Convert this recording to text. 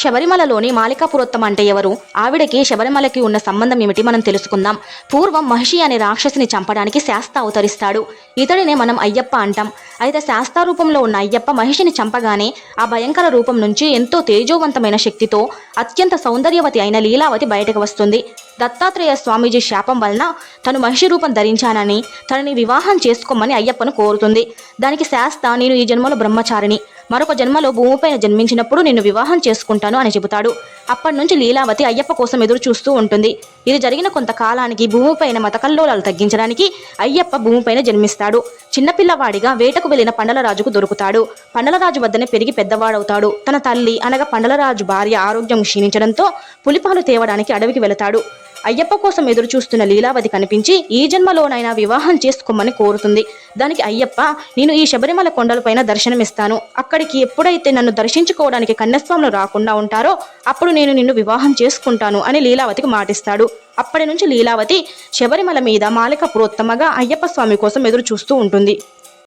శబరిమలలోని మాలికాపురోత్తమ అంటే ఎవరు? ఆవిడకి శబరిమలకి ఉన్న సంబంధం ఏమిటి మనం తెలుసుకుందాం. పూర్వం మహిషి అనే రాక్షసిని చంపడానికి శాస్త అవతరిస్తాడు. ఇతడినే మనం అయ్యప్ప అంటాం. అయితే శాస్త రూపంలో ఉన్న అయ్యప్ప మహిషిని చంపగానే ఆ భయంకర రూపం నుంచి ఎంతో తేజోవంతమైన శక్తితో అత్యంత సౌందర్యవతి అయిన లీలావతి బయటకు వస్తుంది. దత్తాత్రేయ స్వామీజీ శాపం వలన తను మహిషి రూపం ధరించానని తనని వివాహం చేసుకోమని అయ్యప్పను కోరుతుంది. దానికి శాస్త నేను ఈ జన్మలో బ్రహ్మచారిని. మరొక జన్మలో భూమిపైన జన్మించినప్పుడు నిన్ను వివాహం చేసుకుంటాను అని చెబుతాడు. అప్పటి నుంచి లీలావతి అయ్యప్ప కోసం ఎదురు చూస్తూ ఉంటుంది. ఇది జరిగిన కొంతకాలానికి భూమిపైన మతకల్లోలాలు తగ్గించడానికి అయ్యప్ప భూమిపైన జన్మిస్తాడు. చిన్నపిల్లవాడిగా వేటకు వెళ్ళిన పండలరాజుకు దొరుకుతాడు. పండలరాజు వద్దనే పెరిగి పెద్దవాడవుతాడు. తన తల్లి అనగా పండలరాజు భార్య ఆరోగ్యం క్షీణించడంతో పులిపాలు తేవడానికి అడవికి వెళతాడు. అయ్యప్ప కోసం ఎదురు చూస్తున్న లీలావతి కనిపించి ఈ జన్మలోనైనా వివాహం చేసుకోమని కోరుతుంది. దానికి అయ్యప్ప నేను ఈ శబరిమల కొండలపైన దర్శనమిస్తాను. అక్కడికి ఎప్పుడైతే నన్ను దర్శించుకోవడానికి కన్యస్వాములు రాకుండా ఉంటారో అప్పుడు నేను నిన్ను వివాహం చేసుకుంటాను అని లీలావతికి మాటిస్తాడు. అప్పటి నుంచి లీలావతి శబరిమల మీద మాలిక ప్రోత్తమగా అయ్యప్ప స్వామి కోసం ఎదురు చూస్తూ ఉంటుంది.